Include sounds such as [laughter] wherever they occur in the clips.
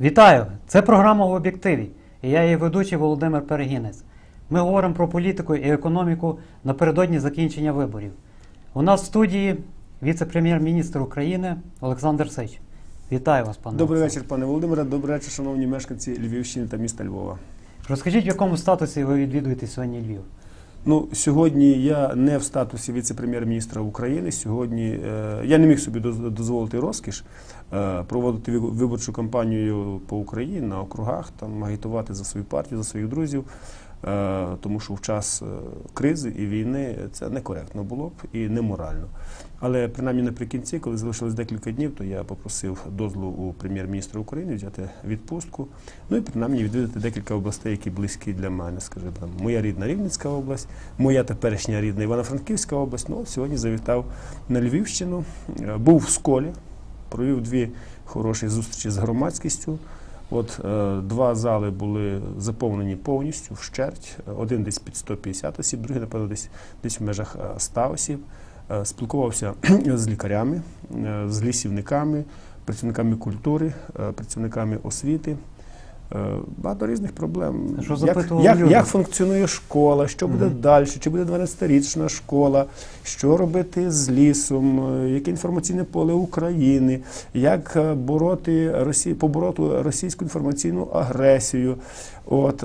Вітаю! Це програма в об'єктиві. І я її ведучий Володимир Перегінець. Ми говоримо про політику і економіку напередодні закінчення виборів. У нас в студії віце-прем'єр-міністр України Олександр Сич. Вітаю вас, пане. Добрий Олександр. вечір, пане Володимире. Добрий вечір, шановні мешканці Львівщини та міста Львова. Розкажіть, в якому статусі ви відвідуєте сьогодні Львів? Ну, сьогодні я не в статусі віце-прем'єр-міністра України. Сьогодні е, я не міг собі доз- дозволити розкіш е, проводити вибо- виборчу кампанію по Україні на округах, там агітувати за свою партію, за своїх друзів. Е, тому що в час е, кризи і війни це некоректно було б і неморально. Але принаймні наприкінці, коли залишилось декілька днів, то я попросив дозволу у прем'єр-міністра України взяти відпустку. Ну і принаймні відвідати декілька областей, які близькі для мене. Скажімо, там моя рідна Рівненська область, моя теперішня рідна Івано-Франківська область. Ну сьогодні завітав на Львівщину, е, був в сколі, провів дві хороші зустрічі з громадськістю. От е, два зали були заповнені повністю вщерть. Один десь під 150 осіб, другий, напевно, десь десь в межах е, 100 осіб. Е, Спілкувався [clears throat] з лікарями, е, з лісівниками, працівниками культури, е, працівниками освіти. Е, Багато різних проблем. Що як, як, як функціонує школа, що буде Мгм. далі, чи буде 12-річна школа, що робити з лісом, е, яке інформаційне поле України, як е, бороти Росі... побороти російську інформаційну агресію, от,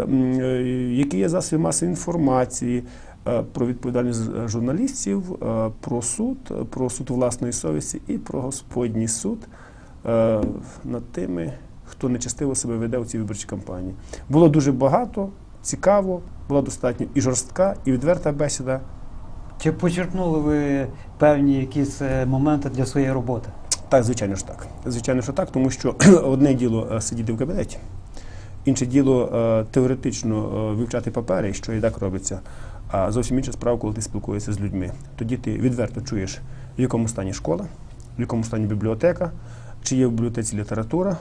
які є засоби масової інформації. Про відповідальність журналістів, про суд, про суд власної совісті і про Господній суд. Над тими, хто нечестиво себе веде у цій виборчій кампанії. Було дуже багато, цікаво, була достатньо і жорстка, і відверта бесіда. Чи почерпнули ви певні якісь е, моменти для своєї роботи? Так, звичайно ж так. Звичайно, що так, тому що [clears throat] одне діло е, сидіти в кабінеті, інше діло е, теоретично вивчати папери, що і так робиться. А зовсім інша справа, коли ти спілкуєшся з людьми. Тоді ти відверто чуєш, в якому стані школа, в якому стані бібліотека, чи є в бібліотеці література,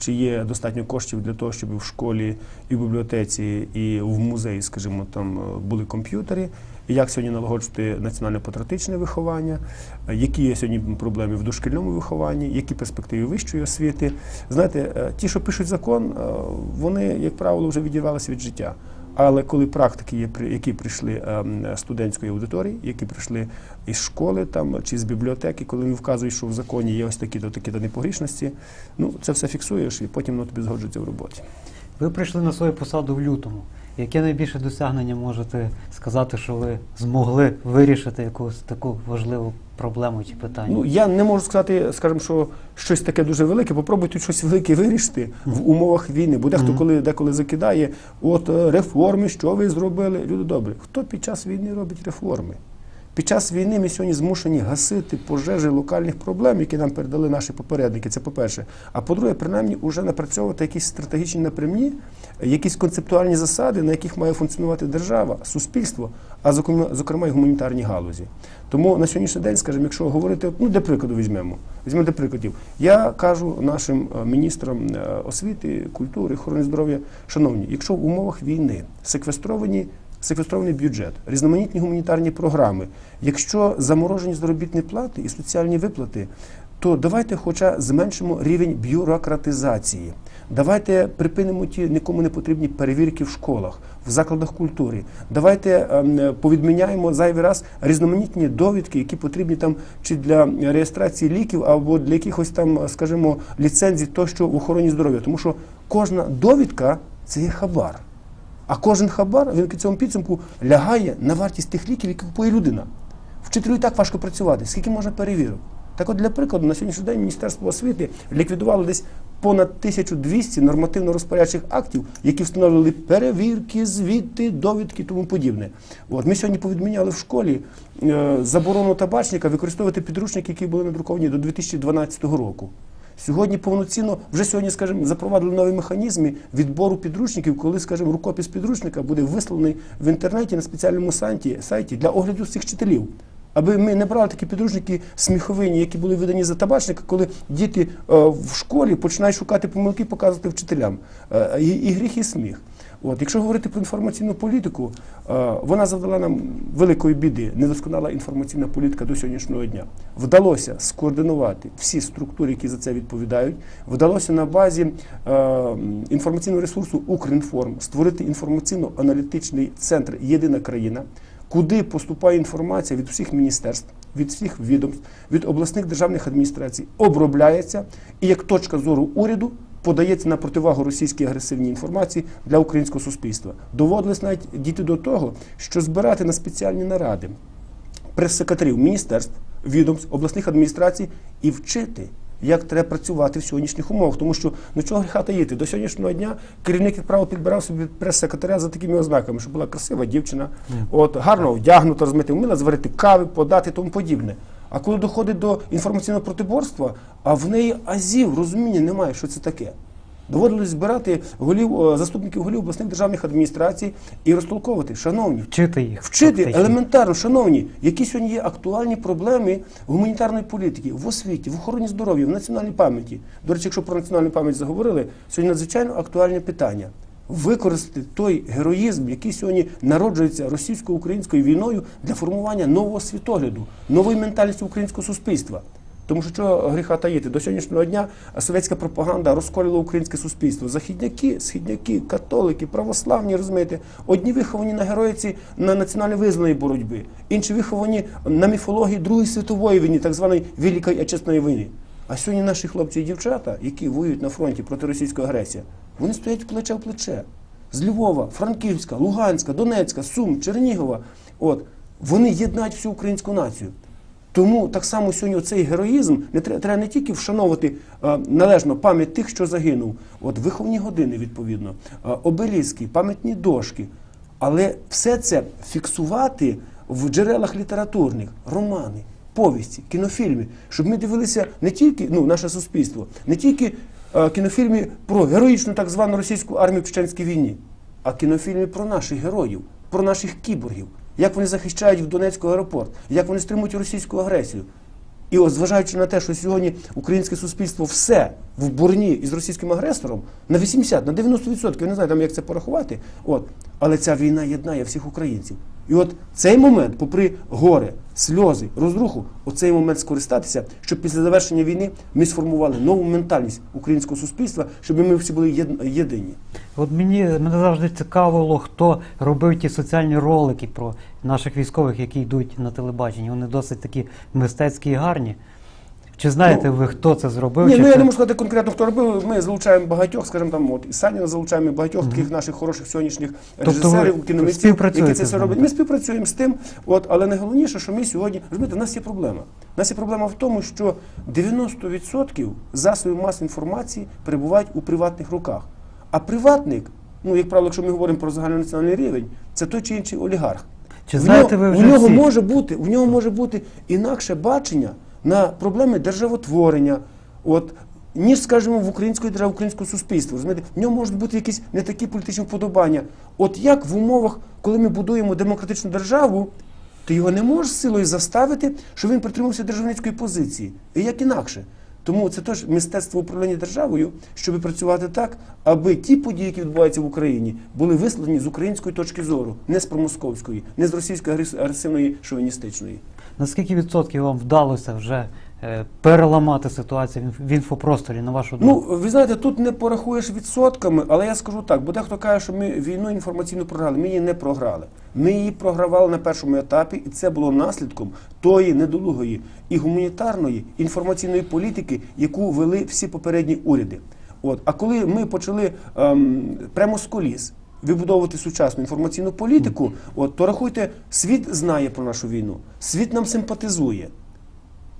чи є достатньо коштів для того, щоб в школі і в бібліотеці, і в музеї, скажімо, там е, були комп'ютери, як сьогодні налагоджувати національно-патріотичне виховання, е, які є сьогодні проблеми в дошкільному вихованні, які перспективи вищої освіти. Знаєте, е, ті, що пишуть закон, вони, як правило, вже відірвалися від життя. Але коли практики, є, які прийшли ем, студентської аудиторії, які прийшли із школи там, чи з бібліотеки, коли вони вказують, що в законі є ось такі-то такі-то непогрішності, ну це все фіксуєш і потім воно тобі згоджується в роботі. Ви прийшли на свою посаду в лютому. Яке найбільше досягнення можете сказати, що ви змогли вирішити якусь таку важливу проблему чи питання? Ну я не можу сказати, скажімо, що щось таке дуже велике. Попробуйте щось велике вирішити в умовах війни. Бо дехто коли деколи закидає, от е, реформи, що ви зробили? Люди добрі. Хто під час війни робить реформи? Під час війни ми сьогодні змушені гасити пожежі локальних проблем, які нам передали наші попередники. Це по-перше. А по-друге, принаймні, вже напрацьовувати якісь стратегічні напрямні, якісь концептуальні засади, на яких має функціонувати держава, суспільство, а зокрема, зокрема і гуманітарні галузі. Тому на сьогоднішній день, скажімо, якщо говорити, ну для прикладу візьмемо, візьмемо для прикладів. Я кажу нашим е, міністрам е, освіти, культури, охорони здоров'я, шановні, якщо в умовах війни секвестровані секвестрований бюджет, різноманітні гуманітарні програми. Якщо заморожені заробітні плати і соціальні виплати, то давайте хоча зменшимо рівень бюрократизації. Давайте припинимо ті нікому не потрібні перевірки в школах, в закладах культури. Давайте ем, повідміняємо зайвий раз різноманітні довідки, які потрібні там чи для реєстрації ліків, або для якихось там, скажімо, ліцензій тощо в охороні здоров'я. Тому що кожна довідка це є хабар. А кожен хабар він в цьому підсумку лягає на вартість тих ліків, які купує людина. Вчителю і так важко працювати. Скільки можна перевірок? Так от, для прикладу, на сьогоднішній день Міністерство освіти ліквідувало десь понад 1200 нормативно-розпорядчих актів, які встановлювали перевірки, звіти, довідки тому подібне. От ми сьогодні повідміняли в школі е, заборону табачника використовувати підручники, які були надруковані до 2012 року. Сьогодні повноцінно, вже сьогодні, скажімо, запровадили нові механізми відбору підручників, коли, скажімо, рукопис підручника буде висланий в інтернеті на спеціальному сайті, сайті для огляду цих вчителів. Аби ми не брали такі підручники сміховинні, які були видані за табачника, коли діти е, в школі починають шукати помилки, показувати вчителям. Е, і, гріх, і сміх. От, якщо говорити про інформаційну політику, е, вона завдала нам великої біди. Недосконала інформаційна політика до сьогоднішнього дня. Вдалося скоординувати всі структури, які за це відповідають. Вдалося на базі інформаційного ресурсу Укрінформ створити інформаційно-аналітичний центр Єдина країна, куди поступає інформація від всіх міністерств, від всіх відомств, від обласних державних адміністрацій, обробляється і як точка зору уряду подається на противагу російській агресивній інформації для українського суспільства. Доводилось навіть дійти до того, що збирати на спеціальні наради прес-секретарів міністерств, відомств, обласних адміністрацій і вчити. Як треба працювати в сьогоднішніх умовах, тому що ну чого гріха таїти. До сьогоднішнього дня керівник, як правило, підбирав собі прес-секретаря за такими ознаками, що була красива дівчина, от гарно вдягнута, розмити, вміла зварити кави, подати тому подібне. А коли доходить до інформаційного протиборства, а в неї азів, розуміння немає, що це таке. Доводилось збирати голів, заступників голів обласних державних адміністрацій і розтолковувати, шановні, Вчити їх. Вчити елементарно, шановні, які сьогодні є актуальні проблеми гуманітарної політики в освіті, в охороні здоров'я, в національній пам'яті. До речі, якщо про національну пам'ять заговорили, сьогодні надзвичайно актуальне питання. Використати той героїзм, який сьогодні народжується російсько-українською війною для формування нового світогляду, нової ментальності українського суспільства. Тому що чого гріха таїти? До сьогоднішнього дня совєтська пропаганда розколювала українське суспільство. Західняки, східняки, католики, православні, розумієте, одні виховані на героїці на національно визнаної боротьби, інші виховані на міфології Другої світової війни, так званої Великої Отечественної війни. А сьогодні наші хлопці і дівчата, які воюють на фронті проти російської агресії, вони стоять плече в плече. З Львова, Франківська, Луганська, Донецька, Сум, Чернігова. От вони єднають всю українську націю. Тому так само сьогодні цей героїзм не треба, не тільки вшановувати е, належно пам'ять тих, що загинув, от виховні години відповідно, е, обеліски, пам'ятні дошки, але все це фіксувати в джерелах літературних, романи, повісті, кінофільми, щоб ми дивилися не тільки ну, наше суспільство, не тільки е, кінофільми про героїчну так звану російську армію в Чеченській війні, а кінофільми про наших героїв, про наших кіборгів, як вони захищають в Донецьку аеропорт, як вони стримують російську агресію. І от зважаючи на те, що сьогодні українське суспільство все в борні із російським агресором на 80, на 90%, я не знаю там як це порахувати. От, але ця війна єднає всіх українців. І от цей момент, попри горе, сльози, розруху, оцей момент скористатися, щоб після завершення війни ми сформували нову ментальність українського суспільства, щоб ми всі були єдині. От мені мене завжди цікавило, хто робив ті соціальні ролики про наших військових, які йдуть на телебаченні. Вони досить такі мистецькі і гарні. Чи знаєте Ну, ви, хто це зробив? Ні, чи ну я це- не можу сказати конкретно, хто робив. Ми залучаємо багатьох, скажімо там, от і Саніна залучаємо багатьох таких наших хороших сьогоднішніх Тобто режисерів, кіномитців, які це все роблять. Ми співпрацюємо з тим, от, але найголовніше, що ми сьогодні розумієте, в нас є проблема. У нас є проблема в тому, що 90% засобів масової інформації перебувають у приватних руках. А приватник, ну як правило, якщо ми говоримо про загальнонаціональний рівень, це той чи інший олігарх. Чи В знаєте нього- ви у нього всі? може бути, у нього може бути інакше бачення на проблеми державотворення, от, ніж, скажімо, в української держави, українського суспільства. Розумієте? В ньому можуть бути якісь не такі політичні вподобання. От як в умовах, коли ми будуємо демократичну державу, ти його не можеш силою заставити, щоб він притримався державницької позиції. І як інакше. Тому це теж мистецтво управління державою, щоб працювати так, аби ті події, які відбуваються в Україні, були висловлені з української точки зору, не з промосковської, не з російської агресивної шовіністичної. Наскільки відсотків вам вдалося вже переламати ситуацію в інфопросторі, на вашу думку? Ну, ви знаєте, тут не порахуєш відсотками, але я скажу так, бо дехто каже, що ми війну інформаційно програли. Ми її не програли. Ми її програвали на першому етапі, і це було наслідком тої недолугої і гуманітарної інформаційної політики, яку вели всі попередні уряди. От, а коли ми почали ем, прямо з коліс вибудовувати сучасну інформаційну політику, от, то рахуйте, світ знає про нашу війну, світ нам симпатизує.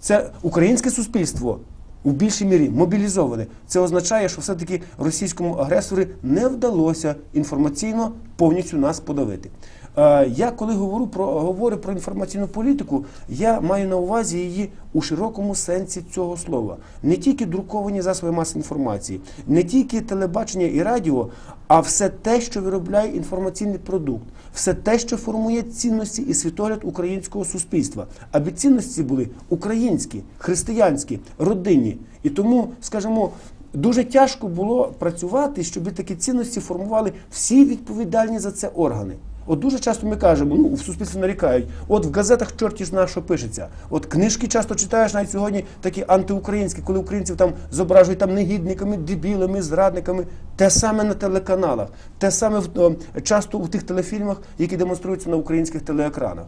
Це українське суспільство у більшій мірі мобілізоване. Це означає, що все-таки російському агресору не вдалося інформаційно повністю нас подавити. Е, Я коли говорю про говорю про інформаційну політику, я маю на увазі її у широкому сенсі цього слова. Не тільки друковані засоби масової інформації, не тільки телебачення і радіо, а все те, що виробляє інформаційний продукт, все те, що формує цінності і світогляд українського суспільства. Аби цінності були українські, християнські, родинні. І тому, скажімо, дуже тяжко було працювати, щоб такі цінності формували всі відповідальні за це органи. От дуже часто ми кажемо, ну в суспільстві нарікають, от в газетах чорті ж на що пишеться. От книжки часто читаєш навіть сьогодні такі антиукраїнські, коли українців там зображують там негідниками, дебілами, зрадниками. Те саме на телеканалах, те саме в, часто у тих телефільмах, які демонструються на українських телеекранах.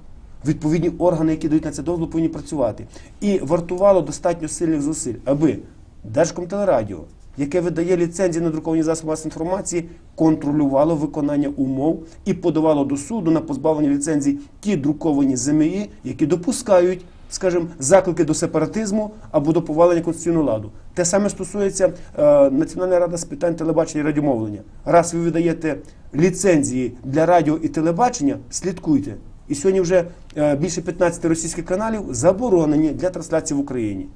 Відповідні органи, які дають на це дозвіл, повинні працювати. І вартувало достатньо сильних зусиль, аби Держкомтелерадіо, яке видає ліцензії на друковані засоби масової інформації, контролювало виконання умов і подавало до суду на позбавлення ліцензій ті друковані ЗМІ, які допускають, скажімо, заклики до сепаратизму або до повалення конституційного ладу. Те саме стосується е, Національної ради з питань телебачення і радіомовлення. Раз ви видаєте ліцензії для радіо і телебачення, слідкуйте. І сьогодні вже е, більше 15 російських каналів заборонені для трансляції в Україні.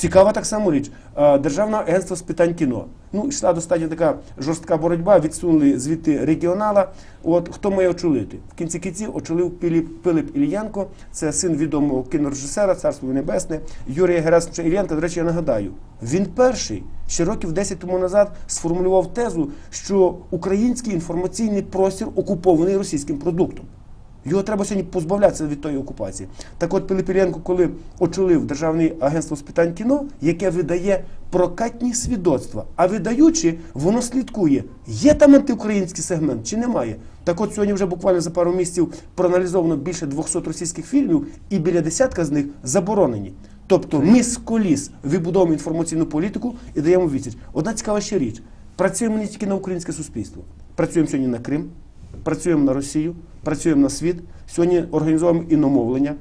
Цікава так само річ. Е, Державне агентство з питань кіно. Ну, йшла достатньо така жорстка боротьба, відсунули звідти регіонала. От хто має очолити? В кінці кінців очолив Піліп, Пилип Ільянко, це син відомого кінорежисера, царство небесне, Юрія Герасимовича Ільянка. До речі, я нагадаю, він перший ще років 10 тому назад сформулював тезу, що український інформаційний простір окупований російським продуктом. Його треба сьогодні позбавлятися від тої окупації. Так от Пилипіренко, коли очолив Державне агентство з питань кіно, яке видає прокатні свідоцтва, а видаючи, воно слідкує, є там антиукраїнський сегмент чи немає. Так от сьогодні вже буквально за пару місяців проаналізовано більше 200 російських фільмів, і біля десятка з них заборонені. Тобто ми з коліс вибудовуємо інформаційну політику і даємо відсіч. Одна цікава ще річ: працюємо не тільки на українське суспільство, працюємо сьогодні на Крим працюємо на Росію, працюємо на світ. Сьогодні організовуємо іномовлення,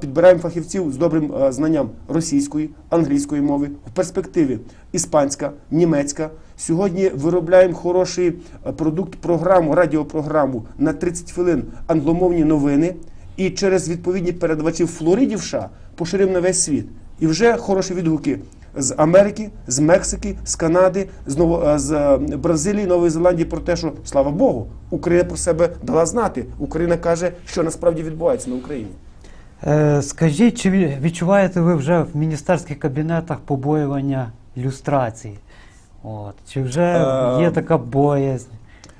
підбираємо фахівців з добрим знанням російської, англійської мови, в перспективі іспанська, німецька. Сьогодні виробляємо хороший продукт, програму, радіопрограму на 30 хвилин англомовні новини. І через відповідні передавачі в Флориді в США поширимо на весь світ. І вже хороші відгуки з Америки, з Мексики, з Канади, з, Ново, е, з е, Бразилії, Нової Зеландії про те, що слава Богу, Україна про себе дала знати. Україна каже, що насправді відбувається на Україні. Е, Скажіть, чи відчуваєте ви вже в міністерських кабінетах побоювання люстрації? От. Чи вже є така боязнь?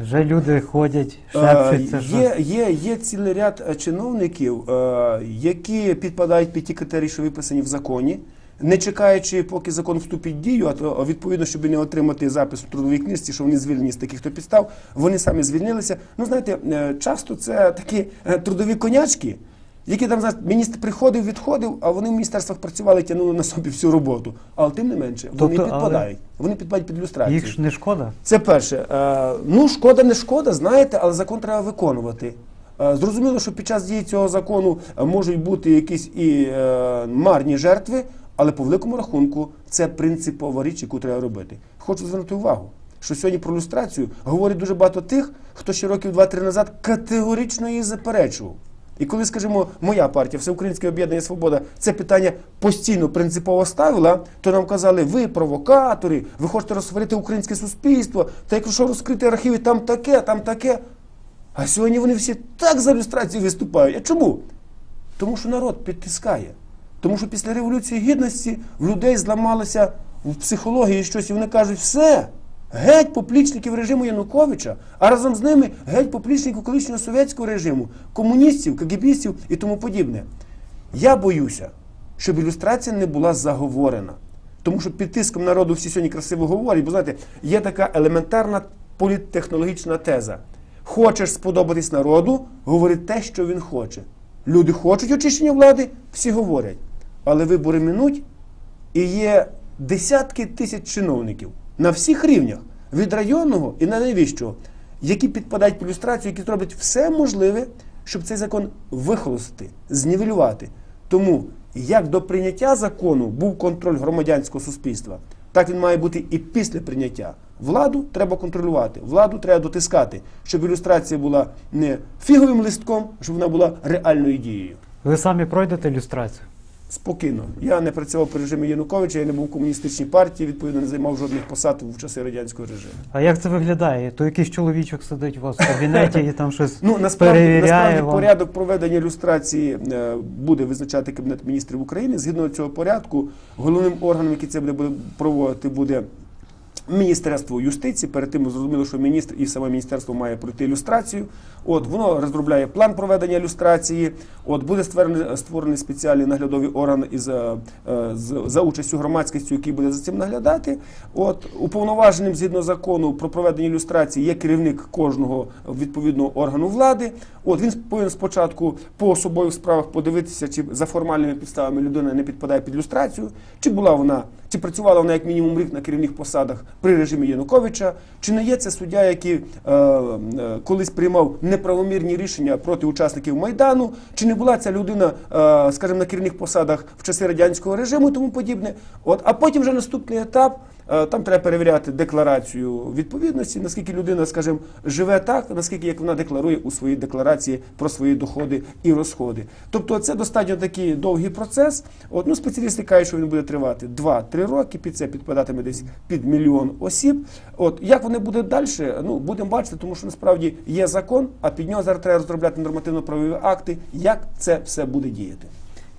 Вже люди ходять, шепчуться. Є, є, є цілий ряд чиновників, які підпадають під ті критерії, що виписані в законі, не чекаючи, поки закон вступить в дію, а то відповідно, щоб не отримати запис у трудовій книжці, що вони звільнені з таких то підстав, вони самі звільнилися. Ну, знаєте, е, часто це такі е, трудові конячки. Які там знаєте, міністр приходив, відходив, а вони в міністерствах працювали, тягнули на собі всю роботу. Але тим не менше, вони Тобто, але- підпадають. Вони підпадають під люстрацію. Їх ж не шкода? Це перше. Е, ну, шкода, не шкода, знаєте, але закон треба виконувати. Зрозуміло, що під час дії цього закону можуть бути якісь і марні жертви, але по великому рахунку це принципова річ, яку треба робити. Хочу звернути увагу, що сьогодні про люстрацію говорить дуже багато тих, хто ще років 2-3 назад категорично її заперечував. І коли, скажімо, моя партія, Всеукраїнське об'єднання Свобода, це питання постійно принципово ставила, то нам казали, ви провокатори, ви хочете розсварити українське суспільство, та якщо розкрити архіви, там таке, там таке. А сьогодні вони всі так за люстрацію виступають. А чому? Тому що народ підтискає. Тому що після Революції Гідності в людей зламалося в психології щось, і вони кажуть, все, геть поплічників режиму Януковича, а разом з ними геть поплічників колишнього совєтського режиму, комуністів, кагібістів і тому подібне. Я боюся, щоб ілюстрація не була заговорена. Тому що під тиском народу всі сьогодні красиво говорять, бо знаєте, є така елементарна політтехнологічна теза. Хочеш сподобатись народу, говори те, що він хоче. Люди хочуть очищення влади, всі говорять. Але вибори минуть, і є десятки тисяч чиновників на всіх рівнях, від районного і на найвищого, які підпадають під ілюстрацію, які зроблять все можливе, щоб цей закон вихолостити, знівелювати. Тому як до прийняття закону був контроль громадянського суспільства, так він має бути і після прийняття. Владу треба контролювати, владу треба дотискати, щоб ілюстрація була не фіговим листком, щоб вона була реальною дією. Ви самі пройдете люстрацію? Спокійно. Я не працював при режимі Януковича, я не був в комуністичній партії, відповідно не займав жодних посад в часи радянського режиму. А як це виглядає? То якийсь чоловічок сидить у вас в кабінеті і там щось Ну насправді, перевіряє насправді вам? порядок проведення ілюстрації е, буде визначати Кабінет міністрів України. Згідно цього порядку, головним органом, який це буде проводити, буде Міністерство юстиції, перед тим зрозуміло, що міністр і саме міністерство має пройти ілюстрацію. От воно розробляє план проведення ілюстрації. От буде створений створений спеціальний наглядовий орган із е, е, з- за участю громадськості, який буде за цим наглядати. От уповноваженим згідно закону про проведення ілюстрації є керівник кожного відповідного органу влади. От він повинен спочатку по особових справах подивитися, чи за формальними підставами людина не підпадає під ілюстрацію, чи була вона, чи працювала вона як мінімум рік на керівних посадах при режимі Януковича, чи не є це суддя, який е, е, колись приймав неправомірні рішення проти учасників майдану, чи не була ця людина, е, скажімо, на керівних посадах в часи радянського режиму і тому подібне. От, а потім вже наступний етап. Е, Там треба перевіряти декларацію відповідності, наскільки людина, скажімо, живе так, наскільки як вона декларує у своїй декларації про свої доходи і розходи. Тобто це достатньо такий довгий процес. От, ну, спеціалісти кажуть, що він буде тривати 2-3 роки, під це підпадатиме десь під мільйон осіб. От як вони будуть далі, ну будемо бачити, тому що насправді є закон, а під нього зараз треба розробляти нормативно-правові акти, як це все буде діяти.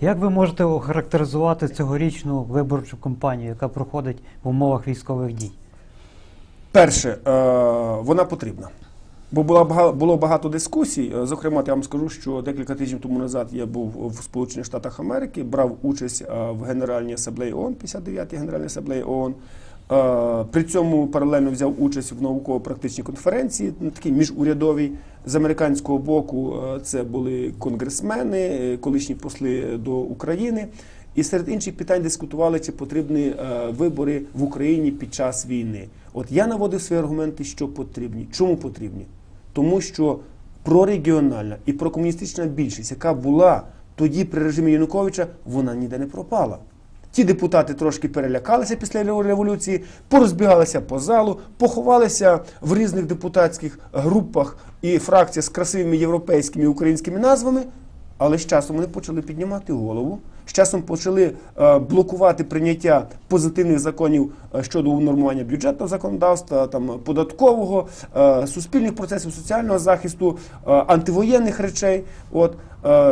Як ви можете охарактеризувати цьогорічну виборчу кампанію, яка проходить в умовах військових дій? Перше, е, вона потрібна. Бо було багато дискусій. Е, Зокрема, я вам скажу, що декілька тижнів тому назад я був в Сполучених Штатах Америки, брав участь е, в Генеральній асамблеї ООН, 59-й Генеральній асамблеї ООН. Е, При цьому паралельно взяв участь в науково-практичній конференції, ну, такій міжурядовій. З американського боку е, це були конгресмени, е, колишні посли до України. І серед інших питань дискутували, чи потрібні вибори в Україні під час війни. От я наводив свої аргументи, що потрібні. Чому потрібні? Тому що прорегіональна і прокомуністична більшість, яка була тоді при режимі Януковича, вона ніде не пропала. Ті депутати трошки перелякалися після революції, порозбігалися по залу, поховалися в різних депутатських групах і фракціях з красивими європейськими і українськими назвами. Але з часом вони почали піднімати голову. З часом почали е, блокувати прийняття позитивних законів е, щодо унормування бюджетного законодавства, там податкового, е, суспільних процесів, соціального захисту, антивоєнних речей. От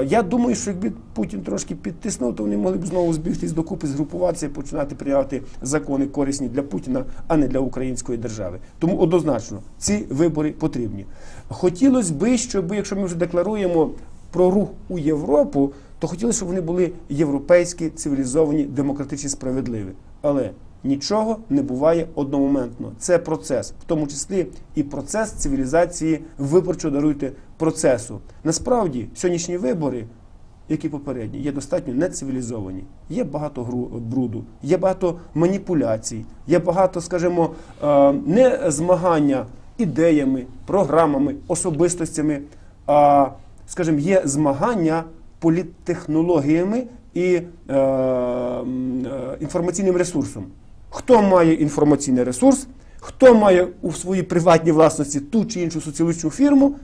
я думаю, що якби Путін трошки підтиснув, то вони могли б знову збігтись докупи, згрупуватися і починати прийняти закони корисні для Путіна, а не для української держави. Тому однозначно ці вибори потрібні. Хотілося би, щоб якщо ми вже декларуємо про рух у Європу, то хотіли, щоб вони були європейські, цивілізовані, демократичні, справедливі. Але нічого не буває одномоментно. Це процес, в тому числі і процес цивілізації виборчого даруйте процесу. Насправді, сьогоднішні вибори. Як і попередні, є достатньо нецивілізовані. Є багато бруду, є багато маніпуляцій, є багато, скажімо, е, не змагання ідеями, програмами, особистостями, а, скажімо, є змагання політтехнологіями і е, е, інформаційним ресурсом. Хто має інформаційний ресурс, хто має у своїй приватній власності ту чи іншу соціалістичну фірму,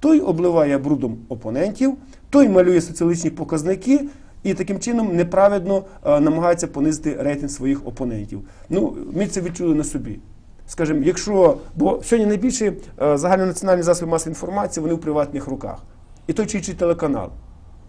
той обливає брудом опонентів, той малює соціалістичні показники і таким чином неправедно е, намагається понизити рейтинг своїх опонентів. Ну, ми це відчули на собі. Скажімо, якщо, бо сьогодні найбільше загальнонаціональні засоби масової інформації вони в приватних руках. І той чи інший телеканал,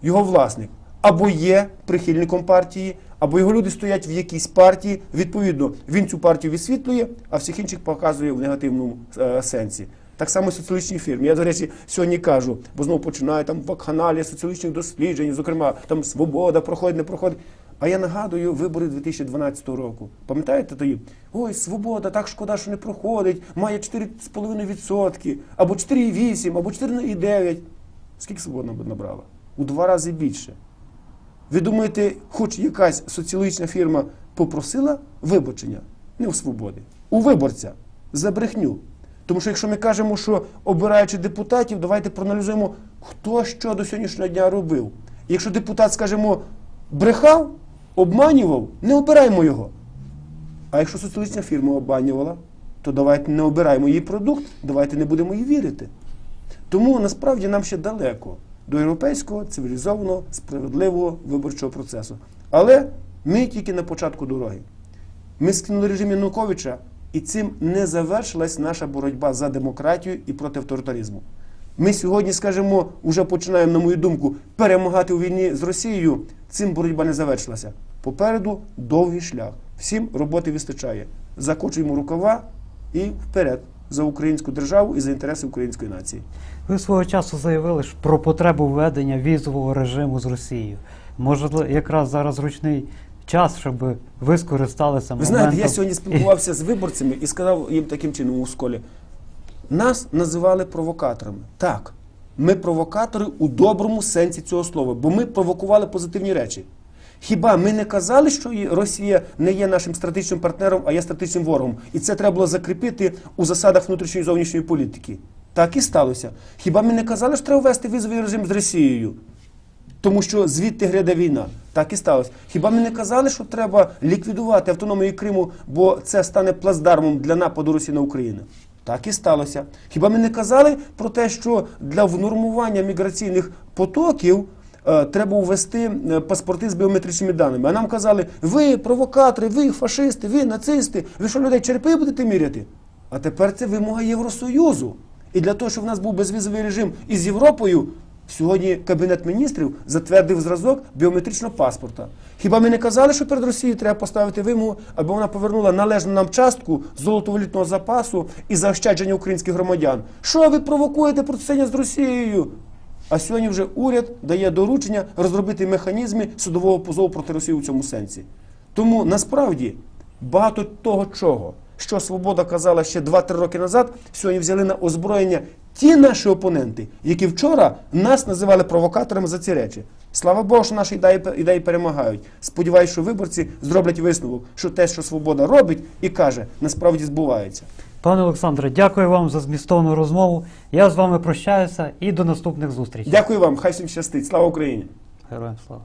його власник або є прихильником партії, або його люди стоять в якійсь партії. Відповідно, він цю партію висвітлює, а всіх інших показує в негативному е, сенсі. Так само соціологічні фірми. Я, до речі, сьогодні кажу, бо знову починаю там вакханалія соціологічних досліджень, зокрема, там свобода проходить, не проходить. А я нагадую вибори 2012 року. Пам'ятаєте тоді? Ой, свобода, так шкода, що не проходить, має 4,5%, або 4,8, або 4,9. Скільки свобода набрала? У два рази більше. Ви думаєте, хоч якась соціологічна фірма попросила вибачення? Не у свободи, у виборця за брехню. Тому що якщо ми кажемо, що обираючи депутатів, давайте проаналізуємо, хто що до сьогоднішнього дня робив. Якщо депутат, скажімо, брехав, обманював, не обираємо його. А якщо соціалістична фірма обманювала, то давайте не обираємо її продукт, давайте не будемо їй вірити. Тому насправді нам ще далеко до європейського, цивілізованого, справедливого виборчого процесу. Але ми тільки на початку дороги. Ми скинули режим Януковича, і цим не завершилась наша боротьба за демократію і проти авторитаризму. Ми сьогодні, скажімо, вже починаємо, на мою думку, перемагати у війні з Росією. Цим боротьба не завершилася. Попереду довгий шлях. Всім роботи вистачає. закочуємо рукава і вперед за українську державу і за інтереси української нації. Ви свого часу заявили ж про потребу введення візового режиму з Росією. Може, якраз зараз зручний час, щоб ви скористалися Ви знаєте, я сьогодні спілкувався з виборцями і сказав їм таким чином у школі: нас називали провокаторами. Так, ми провокатори у доброму сенсі цього слова, бо ми провокували позитивні речі. Хіба ми не казали, що Росія не є нашим стратегічним партнером, а є стратегічним ворогом? І це треба було закріпити у засадах внутрішньої і зовнішньої політики. Так і сталося. Хіба ми не казали, що треба ввести візовий режим з Росією? Тому що звідти гряде війна. Так і сталося. Хіба ми не казали, що треба ліквідувати автономію Криму, бо це стане плацдармом для нападу Росії на Україну? Так і сталося. Хіба ми не казали про те, що для внормування міграційних потоків треба ввести е, паспорти з біометричними даними? А нам казали, ви провокатори, ви фашисти, ви нацисти, ви що людей черепи будете міряти? А тепер це вимога Євросоюзу. І для того, щоб в нас був безвізовий режим із Європою, Сьогодні Кабінет міністрів затвердив зразок біометричного паспорта. Хіба ми не казали, що перед Росією треба поставити вимогу, аби вона повернула належну нам частку золотовалютного запасу і заощадження українських громадян? Що ви провокуєте протистояння з Росією? А сьогодні вже уряд дає доручення розробити механізми судового позову проти Росії у цьому сенсі. Тому насправді багато того, чого, що Свобода казала ще 2-3 роки назад, сьогодні взяли на озброєння ті наші опоненти, які вчора нас називали провокаторами за ці речі. Слава Богу, що наші ідеї, ідеї перемагають. Сподіваюсь, що виборці зроблять висновок, що те, що Свобода робить і каже, насправді збувається. Пане Олександре, дякую вам за змістовну розмову. Я з вами прощаюся і до наступних зустрічей. Дякую вам, хай всім щастить. Слава Україні! Героям слава.